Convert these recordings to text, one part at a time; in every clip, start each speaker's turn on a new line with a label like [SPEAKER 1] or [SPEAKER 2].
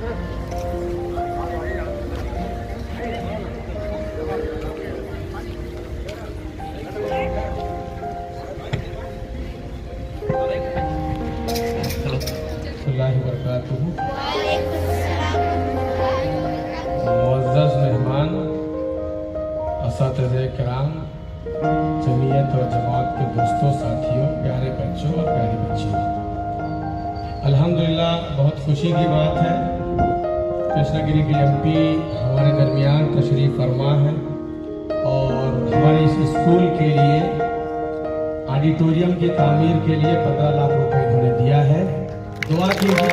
[SPEAKER 1] Thank you. اسکول کے لیے، آڈیٹوریم کی تعمیر کے لیے پندرہ لاکھ روپے انہوں نے دیا ہے۔ دعا کیجیے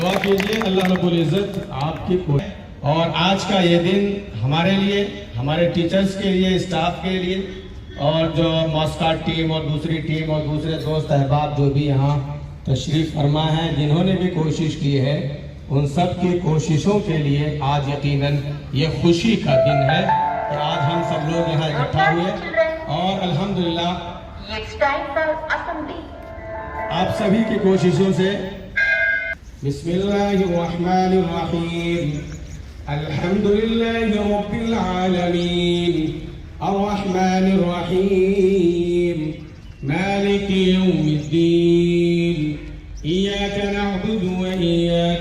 [SPEAKER 1] دعا کیجیے، اللہ رب العزت آپ کی کوئی۔ اور آج کا یہ دن ہمارے لیے، ہمارے ٹیچرز کے لیے، اسٹاف کے لیے، اور جو موسکار ٹیم اور دوسری ٹیم اور دوسرے دوست، احباب جو بھی یہاں تشریف فرما ہے جنہوں نے بھی کوشش کی ہے ان سب کی کوششوں کے لیے آج یقیناً یہ خوشی کا دن ہے کہ آج ہم سب لوگ یہاں اکٹھا
[SPEAKER 2] ہوئے اور الحمدللہ آپ
[SPEAKER 1] سبھی کی کوششوں سے بسم اللہ الرحمن الرحیم۔ الحمدللہ رب العالمین۔ الرحمن الرحیم۔ مالک یوم الدین۔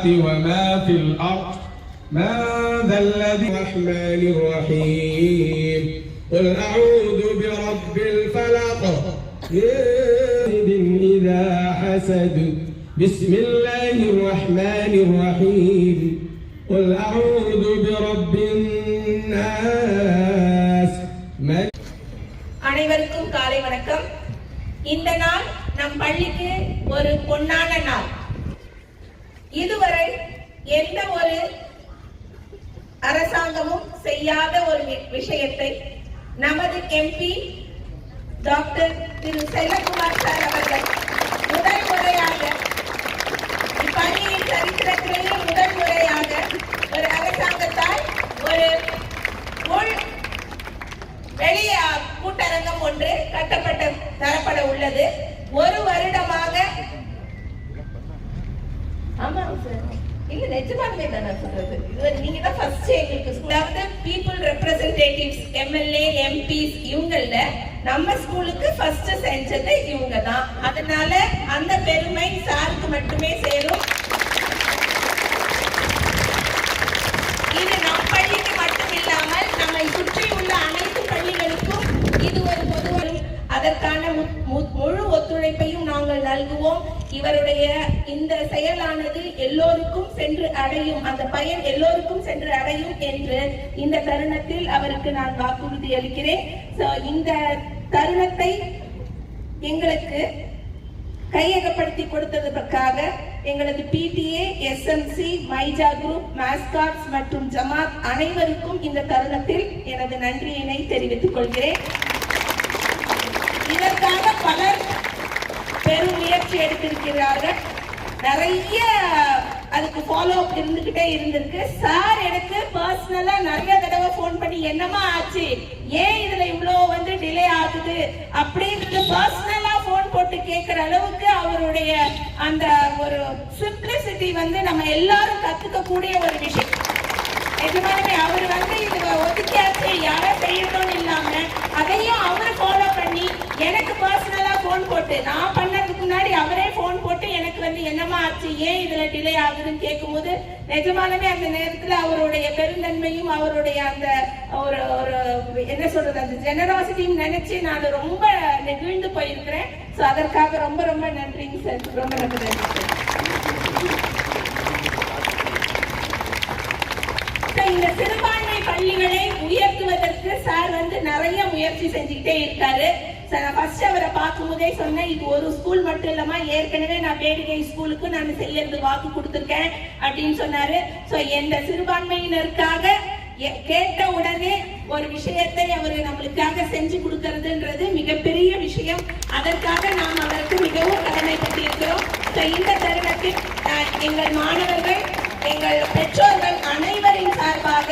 [SPEAKER 1] وما في الأرض من ذا الذي الرحمن الرحيم قل أعوذ برب الفلق من إذا حسد بسم الله الرحمن الرحيم قل أعوذ برب الناس ملك
[SPEAKER 3] அனைவருக்கும் காலை வணக்கம் இந்த நாள் நம் பள்ளிக்கு ஒரு பொன்னான நாள் இதுவரை எந்த ஒரு அரசாங்கமும் செய்யாத ஒரு விஷயத்தை நமது எம்பி டாக்டர் திரு செல்லகுமார் சார் அவர்கள் முதல் முறையாக இப்பணியின் சரித்திரத்திலேயே முதல் முறையாக ஒரு அரசாங்கத்தால் ஒரு உள் வெளிய கூட்டரங்கம் ஒன்று கட்டப்பட்ட தரப்பட உள்ளது ஒரு வருடமாக ஆமா சார் இல்ல நிஜமாலுமே தான் நான் சொல்றது இது வந்து நீங்க தான் ஃபர்ஸ்ட் எங்களுக்கு அதாவது பீப்புள் ரெப்ரசன்டேட்டிவ்ஸ் எம்எல்ஏ எம்பிஸ் இவங்கள நம்ம ஸ்கூலுக்கு ஃபர்ஸ்ட் செஞ்சது இவங்க தான் அதனால அந்த பெருமை சாருக்கு மட்டுமே சேரும். இது நம் பள்ளிக்கு மட்டும் இல்லாமல் நம்மை சுற்றி உள்ள அனைத்து பள்ளிகளுக்கும் இது ஒரு பொதுவரும் அதற்கான மு- மு- முழு ஒத்துழைப்பையும் நாங்கள் நல்குவோம். இவருடைய இந்த செயலானது எல்லோருக்கும் சென்று அடையும் அந்த பயன் எல்லோருக்கும் சென்று அடையும் என்று இந்த தருணத்தில் அவருக்கு நான் வாக்குறுதி அளிக்கிறேன். இந்த தருணத்தை எங்களுக்கு கையகப்படுத்தி கொடுத்ததற்காக எங்களது பிடிஏ எஸ்எம்சி மைஜா குரூப் மாஸ்காட்ஸ் மற்றும் ஜமாத் அனைவருக்கும் இந்த தருணத்தில் எனது நன்றியினை தெரிவித்துக் கொள்கிறேன். இதற்காக பல பெரும் முயற்சி எடுத்திருக்கிறார்கள். நிறைய அதுக்கு ஃபாலோ அப் இருந்துகிட்டே இருந்திருக்கு. சார் எனக்கு பர்சனலா நிறைய தடவை ஃபோன் பண்ணி என்னமா ஆச்சு? ஏன் இதுல இவ்வளோ வந்து டிலே ஆகுது? அப்படின்றது பர்சனலா ஃபோன் போட்டு கேட்குற அளவுக்கு அவருடைய அந்த ஒரு சிம்பிளிசிட்டி வந்து நம்ம எல்லாரும் கத்துக்க கூடிய ஒரு விஷயம். நிஜமாலுமே அவர் வந்து இது ஒதுக்கியாச்சு. யாரை செய்யணும்னு இல்லாம அதையும் அவர் ஃபாலோ பண்ணி எனக்கு பர்சனலா ஃபோன் போட்டு நான் பண்ணதுக்கு முன்னாடி அவரே ஃபோன் போட்டு எனக்கு வந்து என்னமா ஆச்சு ஏன் இதுல டிலே ஆகுதுன்னு கேட்கும்போது நிஜமானமே அந்த நேரத்துல அவருடைய பெருந்தன்மையும் அவருடைய அந்த ஒரு ஒரு என்ன சொல்றது அந்த ஜெனராசிட்டியும் நினைச்சு நான் ரொம்ப நெகிழ்ந்து போயிருக்கிறேன். ஸோ அதற்காக ரொம்ப ரொம்ப நன்றிங்க சார். ரொம்ப ரொம்ப நன்றி சார் So, இந்த சிறுபான்மை பள்ளிகளை உயர்த்துவதற்கு சார் வந்து நிறைய முயற்சி செஞ்சுக்கிட்டே இருக்காரு. சார் நான் ஃபர்ஸ்ட் அவரை பார்க்கும்போதே சொன்னேன் இது ஒரு ஸ்கூல் மட்டும் இல்லாம ஏற்கனவே நான் பேடிகை ஸ்கூலுக்கு நான் செய்யறது வாக்கு கொடுத்துருக்கேன் அப்படின்னு சொன்னாரு. ஸோ எந்த சிறுபான்மையினருக்காக எ- கேட்ட உடனே ஒரு விஷயத்தை அவர் நம்மளுக்காக செஞ்சு கொடுக்கறதுன்றது மிகப்பெரிய விஷயம். அதற்காக நாம் அவருக்கு மிகவும் கடமைப்பட்டிருக்கிறோம். ஸோ இந்த தருணத்தில் எங்கள் மாணவர்கள் எங்கள் பெற்றோர்கள் அனைவரின் சார்பாக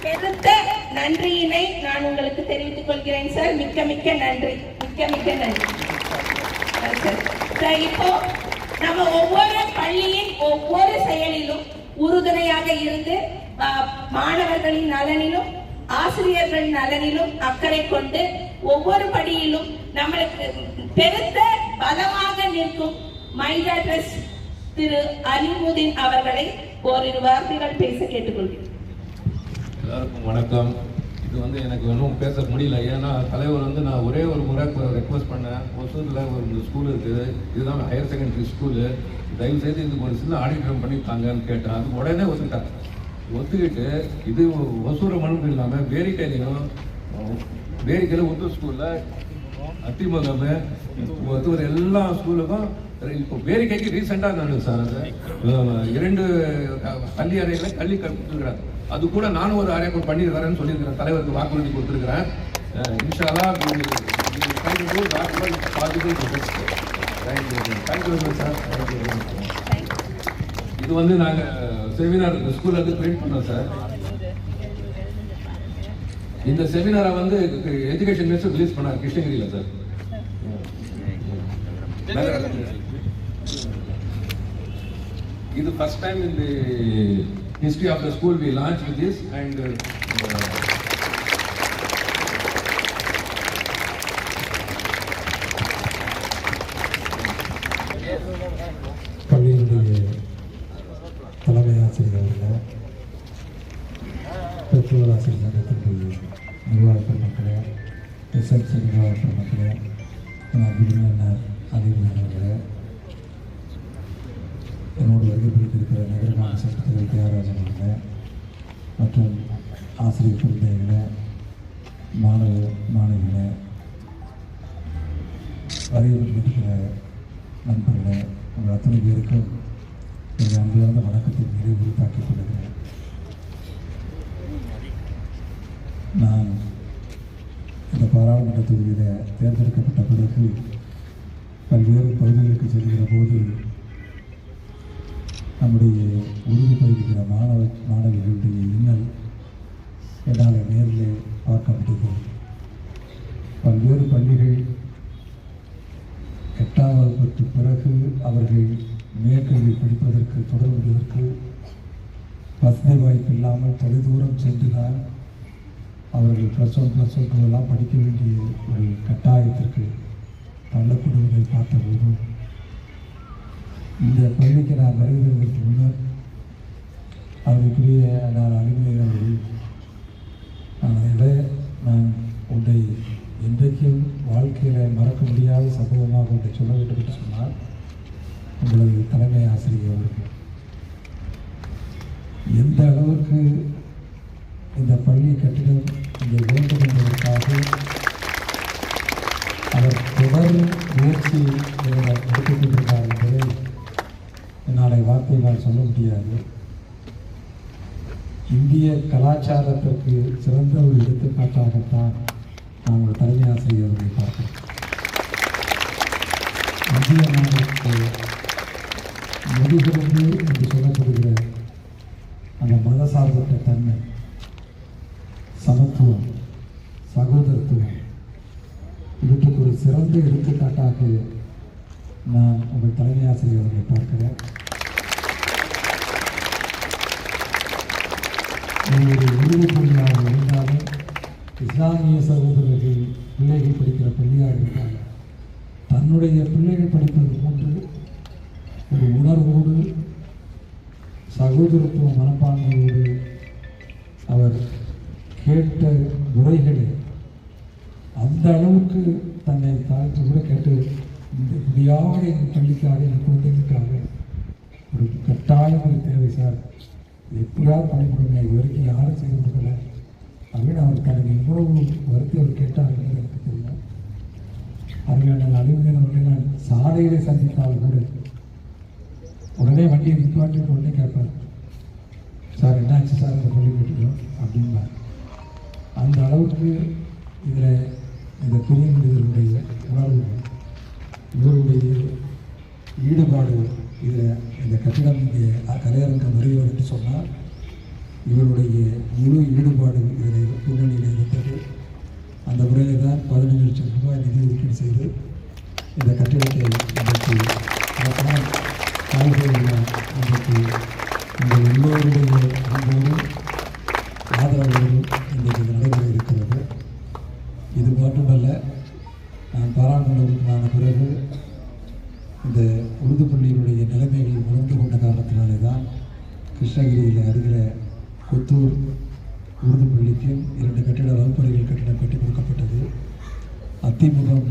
[SPEAKER 3] பெருத்த நன்றியினை நான் உங்களுக்கு தெரிவித்துக் கொள்கிறேன் சார் மிக்க மிக்க நன்றி. மிக்க மிக்க நன்றி. சார். சார், இப்போ நம்ம ஒவ்வொரு பள்ளியின் ஒவ்வொரு செயலிலும் உறுதுணையாக இருந்து மாணவர்களின் நலனிலும் ஆசிரியர்கள் நலனிலும் அக்கறை கொண்டு ஒவ்வொரு படியிலும் நம்மளுக்கு பெருத்த பலமாக நிற்கும் மைதா ட்ரஸ்ட் திரு அலிமுதீன் அவர்களை ஓரிரு வார்த்தைகள் பேச கேட்டுக்கொள்கிறேன்.
[SPEAKER 4] எல்லாருக்கும் வணக்கம். இது வந்து எனக்கு இன்னும் பேச முடியல. ஏன்னா தலைவர் வந்து நான் ஒரே ஒரு முறை ரெக்வஸ்ட் பண்ணேன். ஒசூரில் ஒரு ஸ்கூல் இருக்குது இதுதான் ஹையர் செகண்டரி ஸ்கூலு தயவு செய்து இதுக்கு ஒரு சின்ன ஆடிட்டம் பண்ணி தாங்கன்னு கேட்டேன். அது உடனே ஒத்துக்கிட்டாங்க ஒத்துக்கிட்டு இது ஒசூரை மட்டும் இல்லாமல் வேரிக்கையிலையும் வேரிக்கையில் உத்து ஸ்கூலில் அத்திமுகம் ஒத்துவர் எல்லா ஸ்கூலுக்கும் இப்போ வேரிக்கைக்கு ரீசெண்டாக நடந்தது சார் அது இரண்டு அஹ், பள்ளி அறையில் கல்வி கற்றுக்கிறாங்க அது கூட நானும் ஒரு அறை பண்ணியிருக்கிறேன்னு சொல்லியிருக்கிறேன் தலைவருக்கு வாக்குறுதி கொடுத்துருக்கிறேன். அஹ், சார் இது வந்து நாங்கள் செமினார் ஸ்கூல்ல இருந்து பிரிண்ட் பண்ணோம் சார் இந்த செமினாரை வந்து எஜுகேஷன் மினிஸ்டர் ரிலீஸ் பண்ணார் கிருஷ்ணகிரியில் சார் இது ஃபர்ஸ்ட் டைம் இந்த the history of the school we launch with this and
[SPEAKER 5] பள்ளியினுடைய தலைமை ஆசிரியர் அவர்கள் பெற்றோர் ஆசிரியர் சங்கத்தினுடைய நிர்வாக பெருமக்களே எஸ்எல்சி நிர்வாக பெருமக்களே விருந்தினர் அதிபர்களே என்னோடு வருகை பிடித்திருக்கிற நகரமான சட்டத்தில் தியாகராஜன் அவர்களே மற்றும் ஆசிரியர் குழந்தைகளை மாணவ மாணவிகளை வருகிற நண்பர்களை உங்கள் அத்தனை பேருக்கும் எங்கள் அன்பார்ந்த வணக்கத்தை நிறைவு தாக்கிக் கொள்கிறேன். நான் இந்த பாராளுமன்ற தொகுதியில் தேர்ந்தெடுக்கப்பட்ட பிறகு பல்வேறு பகுதிகளுக்கு செல்கிற போது நம்முடைய உறுதி பயிர்கிற மாணவ மாணவிகளுடைய இன்னல் என்னால் நேரில் பார்க்க முடிகிறது பல்வேறு பள்ளிகள் எட்டாம் வகுப்புக்கு பிறகு அவர்கள் மேற்கல்வி படிப்பதற்கு தொடர்வதற்கு வசதி வாய்ப்பு இல்லாமல் தொலைதூரம் சென்றுதான் அவர்கள் plus one plus one two எல்லாம் படிக்க வேண்டிய ஒரு கட்டாயத்திற்கு தள்ளப்படுவதை பார்த்தபோது இந்த பள்ளிக்கு நான் வருகிறதற்கு முன்னர் அதற்குரிய நான் அலுவலர்கள் நான் நான் உன்னை என்றைக்கும் வாழ்க்கையில் மறக்க முடியாத சம்பவமாக ஒன்றை சொல்ல வேண்டும் என்று சொன்னால் உங்களது தலைமை ஆசிரியர் அவர்கள் எந்த அளவுக்கு இந்த பள்ளி கட்டிடம் இங்கே வேண்டும் என்பதற்காக அவர் தொடர் முயற்சி எடுத்துக் நாளை வார்த்தைகளால் சொல்ல முடியாது. இந்திய கலாச்சாரத்திற்கு சிறந்த ஒரு எடுத்துக்காட்டாகத்தான் நான் ஒரு தலைமை ஆசிரியர்களை அவர்களை பார்க்கிறேன். இந்திய நாட்டுக்கு முதுகிழந்து என்று சொல்லப்படுகிற அந்த மதசார்பற்ற தன்மை சமத்துவம் சகோதரத்துவம் இவற்றுக்கு ஒரு சிறந்த எடுத்துக்காட்டாக நான் உங்கள் தலைமை ஆசிரியர்களை பார்க்கிறேன். உங்களுடைய உறுதி பள்ளியாக இருந்தாலும் இஸ்லாமிய சகோதரர்கள் பிள்ளைகள் படிக்கிற பள்ளியாக இருந்தாலும் தன்னுடைய பிள்ளைகள் படிப்பது போன்று ஒரு உணர்வோடு சகோதரத்துவ மனப்பான்மையோடு அவர் கேட்ட உரைகளை அந்த அளவுக்கு தன்னை தாழ்த்து கூட கேட்டு இந்த இப்படியாவது எங்கள் பள்ளிக்காக எங்கள் குழந்தைகளுக்காக ஒரு கட்டாயம் ஒரு தேவை சார். எப்படியாவது பண்ணி கொடுங்க. இது வரைக்கும் யாரும் செய்து கொடுக்கல. அப்படின்னு அவர் தனக்கு எவ்வளவு வருத்தி அவர் கேட்டார் என்பது எனக்கு தெரியும் அருமையான அலுவலர் அவர்களை நான் சாலையிலே சந்தித்தால் கூட உடனே வண்டியை நிப்பாட்டி உடனே கேட்பார். சார் என்னாச்சு சார்? இந்த சொல்லி கட்டிடும் அப்படிம்பார் அந்த அளவுக்கு இதில் இந்த பெரிய மனிதர்களுடைய உணர்வு இவருடைய ஈடுபாடு இதில் கட்டிடம் இங்கே கலையரங்கம் வருகிறது என்று சொன்னால் இவருடைய முழு ஈடுபாடு இதில் பின்னணியில் இருந்தது. அந்த முறையில் தான் பதினஞ்சு லட்சம் ரூபாய் நிதி ஒதுக்கீடு செய்து இந்த கட்டிடத்தை இன்றைக்கு இன்றைக்கு உங்கள் எல்லோருடைய அன்போடும் ஆதரவோடும் இன்றைக்கு இது நடைபெற இருக்கிறது. இது மட்டுமல்ல நான் பாராளுமன்றத்திற்கான பிறகு இந்த உருது பள்ளியினுடைய நிலைமைகள் உணர்ந்து கொண்ட காரணத்தினாலே தான் கிருஷ்ணகிரியில் அருகில் கொத்தூர் உருது பள்ளிக்கும் இரண்டு கட்டிட வகுப்பறைகள் கட்டிடம் கட்டி கொடுக்கப்பட்டது. அத்திமுகம்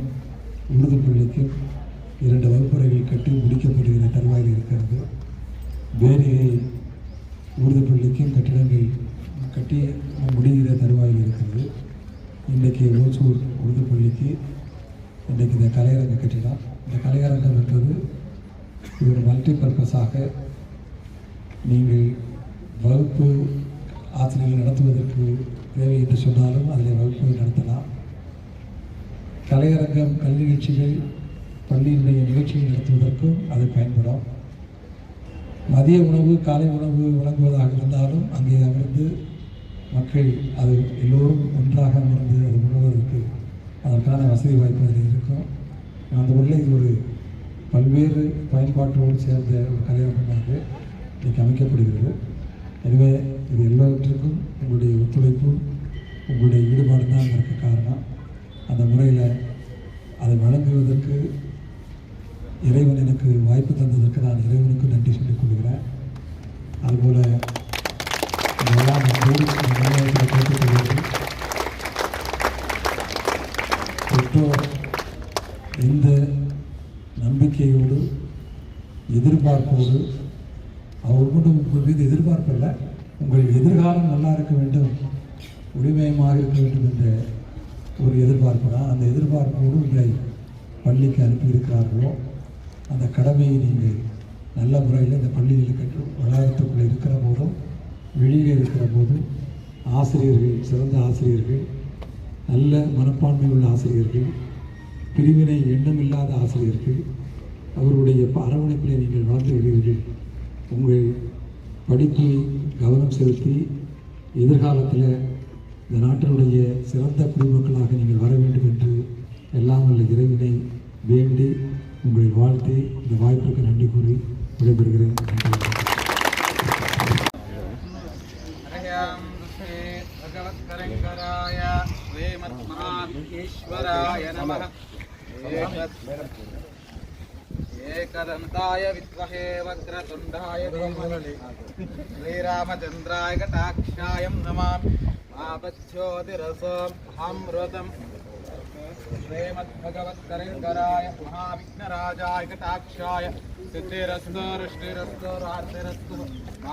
[SPEAKER 5] உருது பள்ளிக்கும் இரண்டு வகுப்பறைகள் கட்டி முடிக்கப்படுகிற தருவாயில் இருக்கிறது. வேரிகை உருது பள்ளிக்கும் கட்டிடங்கள் கட்டி முடிகிற தருவாயில் இருக்கிறது. இன்றைக்கு ஓசூர் உருது பள்ளிக்கு இன்றைக்கு இந்த கலையரங்க கட்டிடம் இந்த கலையரங்கம் என்பது இது ஒரு மல்டி பர்பஸாக நீங்கள் வகுப்பு ஆசிரியர்கள் நடத்துவதற்கு தேவை என்று சொன்னாலும் அதில் வகுப்பு நடத்தலாம். கலையரங்கம் கல்வி நிகழ்ச்சிகள் பள்ளியினுடைய நிகழ்ச்சிகள் நடத்துவதற்கும் அது பயன்படும். மதிய உணவு காலை உணவு வழங்குவதாக இருந்தாலும் அங்கே அமர்ந்து மக்கள் அது எல்லோரும் ஒன்றாக அமர்ந்து அது உணவதற்கு அதற்கான வசதி வாய்ப்பு அதில் இருக்கும். அந்த ஊரில் இது ஒரு பல்வேறு பயன்பாட்டோடு சேர்ந்த ஒரு கலையரங்கமாக இன்றைக்கு அமைக்கப்படுகிறது. எனவே இது எல்லாவற்றுக்கும் உங்களுடைய ஒத்துழைப்பும் உங்களுடைய ஈடுபாடு தான் அதற்கு காரணம். அந்த முறையில் அதை வழங்குவதற்கு இறைவன் எனக்கு வாய்ப்பு தந்ததற்கு நான் இறைவனுக்கு நன்றி சொல்லிக் கொள்கிறேன். அதுபோல் இதெல்லாம் எதிர்காலம் நல்லா இருக்க வேண்டும். உரிமையமாக இருக்க வேண்டும் என்ற ஒரு எதிர்பார்ப்பு தான் அந்த எதிர்பார்ப்போடு உங்களை பள்ளிக்கு அனுப்பியிருக்கிறார்களோ அந்த கடமையை நீங்கள் நல்ல முறையில் இந்த பள்ளியில் கற்று வளாகத்துக்குள்ளே இருக்கிற போதும் வெளியில் இருக்கிற போதும் ஆசிரியர்கள் சிறந்த ஆசிரியர்கள் நல்ல மனப்பான்மை உள்ள ஆசிரியர்கள் பிரிவினை எண்ணமில்லாத ஆசிரியர்கள் அவருடைய அரவணைப்பிலே நீங்கள் வளர்ந்து வருகிறீர்கள் உங்கள் படிப்பு கவனம் செலுத்தி எதிர்காலத்தில் இந்த நாட்டினுடைய சிறந்த குடிமக்களாக நீங்கள் வர வேண்டும் என்று எல்லாம் வல்ல இறைவனை வேண்டி உங்களை வாழ்த்தி இந்த வாய்ப்புக்கு நன்றி கூறி விடைபெறுகிறேன் நன்றி
[SPEAKER 6] हरयां दुःखे भगवत्करङ्कराय श्रीमद्महाईश्वराय नमः మకరందాయ విద్వహే వక్రతుండాయ ధీమహి శ్రీరామచంద్రాయ కటాక్షాయం నమామి ఆపజ్యోతిరసం అమృతం శ్రీమద్భగవత్కరంకరాయ మహావిఘ్నరాజాయ కటాక్షాయ సిద్ధిరస్సు రుష్టిరస్సు రాత్రిరస్సు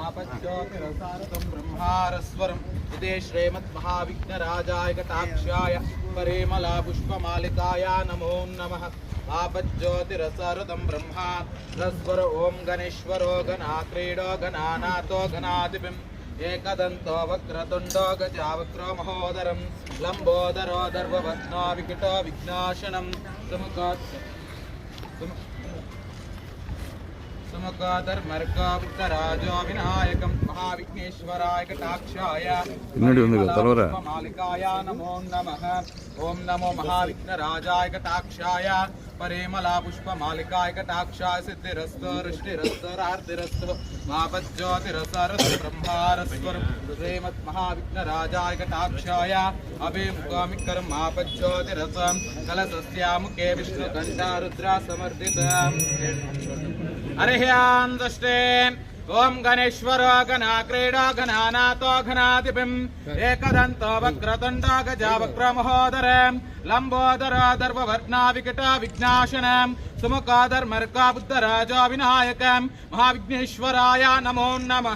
[SPEAKER 6] ఆపజ్యోతిరసారసం బ్రహ్మారస్వరం ఇదే శ్రీమద్మహావిఘ్నరాజాయ కటాక్షాయ పరిమళా పుష్పమాలికాయ నమో నమః आपज्योतिरसारतं ब्रह्मा रस्वर ॐ गणेश्वरो गणाक्रीडो गणानाथो गणाधिपिम् एकदन्तो वक्रतुण्डो गजावक्रो महोदरं लम्बोदरो दर्ववत्नो विकटो विघ्नाशनं सुमुखात् सुमुखाधर्मर्गावित्तराजो विनायकं महाविघ्नेश्वराय कटाक्षाय मालिकाय नमो नमः ॐ नमो महाविघ्नराजाय कटाक्षाय పరేమలా పుష్ప మాలికాయక టాక్షా సిద్ధిరస్తో రుష్టిరస్తోర్తిరస్తో మాపజ్యోతిరసరస్ బ్రహ్మారస్వరం హృదయమత్ మహావిఘ్నరాజాయక టాక్షాయ అభిముఖామికరం మాపజ్యోతిరసం కలసస్యాముఖే విష్ణుకంఠారుద్రా సమర్దితం హరిహ్యాం దృష్టేన్ او گنے گنا کھیڑا گنا نا گناد ایک وکر دجا وکر مہو لرآ در بتنا سم کا درکا بدھ راجا مہا نمو نم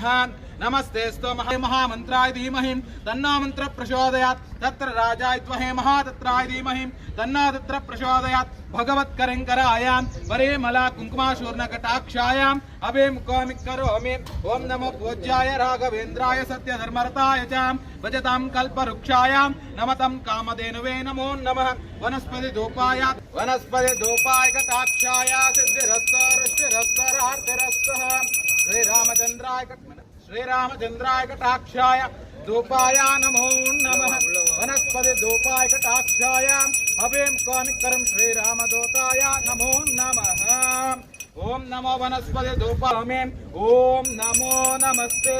[SPEAKER 6] नमः नमस्तेऽस्तु महा महामन्त्राय धीमहि तन्नो मन्त्र प्रचोदयात् तत्र राजाय द्वहे महातत्राय धीमहि तन्नो तत्र प्रचोदयात् भगवत्करङ्करायां परिमला कुङ्कुमाशूर्णकटाक्षायाम् अभिं कौमिक करोमि ॐ नमो पूज्याय राघवेन्द्राय सत्यधर्मरताय च भजतां कल्पवृक्षायां नमतं कामधेनुवे नमो नमः वनस्पति धूपाय वनस्पति धूपाय कटाक्षाय सिद्धिरस्तरिष्टिरस्तरार्थिरस्तः شری رمچاخیا نموپتی دوپائے کرم شری رم دور نمون نم نمو ونسپتو نمو نمستے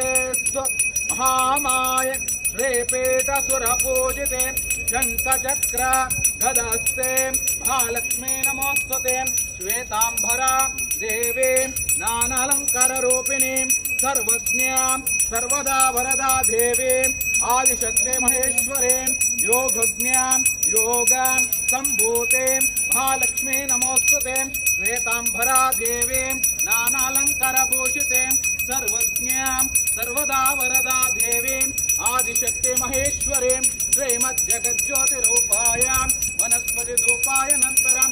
[SPEAKER 6] مہا می پیٹ سو روزتے شنکھ چکر گلستے مہا لمی نم شو सर्वज्ञां सर्वदा वरदा देवीम् आदिशक्ते महेश्वरीं योगज्ञां योगां सम्भूतें महालक्ष्मी नमोस्तुते श्वेताम्बरा देवीं नानालङ्कारभूषितें सर्वज्ञां सर्वदा वरदा देवीम् आदिशक्ति महेश्वरीं श्रीमज्जगज्योतिरूपायां वनस्पतिरूपाय नन्तरं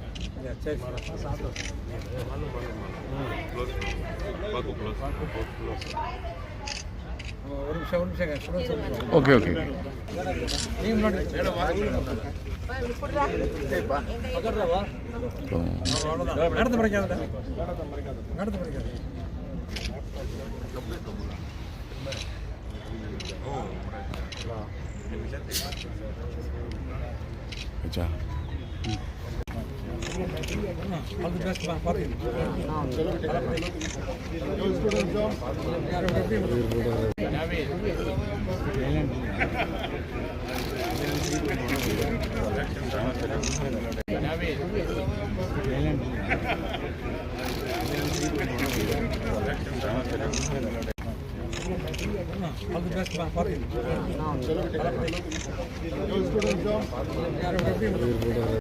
[SPEAKER 5] சரி ஒரு நிமிஷம் ஒரு நிமிஷம்
[SPEAKER 7] ஓகே ஓகே
[SPEAKER 5] நீ முன்னாடி நடந்து படிக்காத நடந்து படிக்காத All the best, my party. All.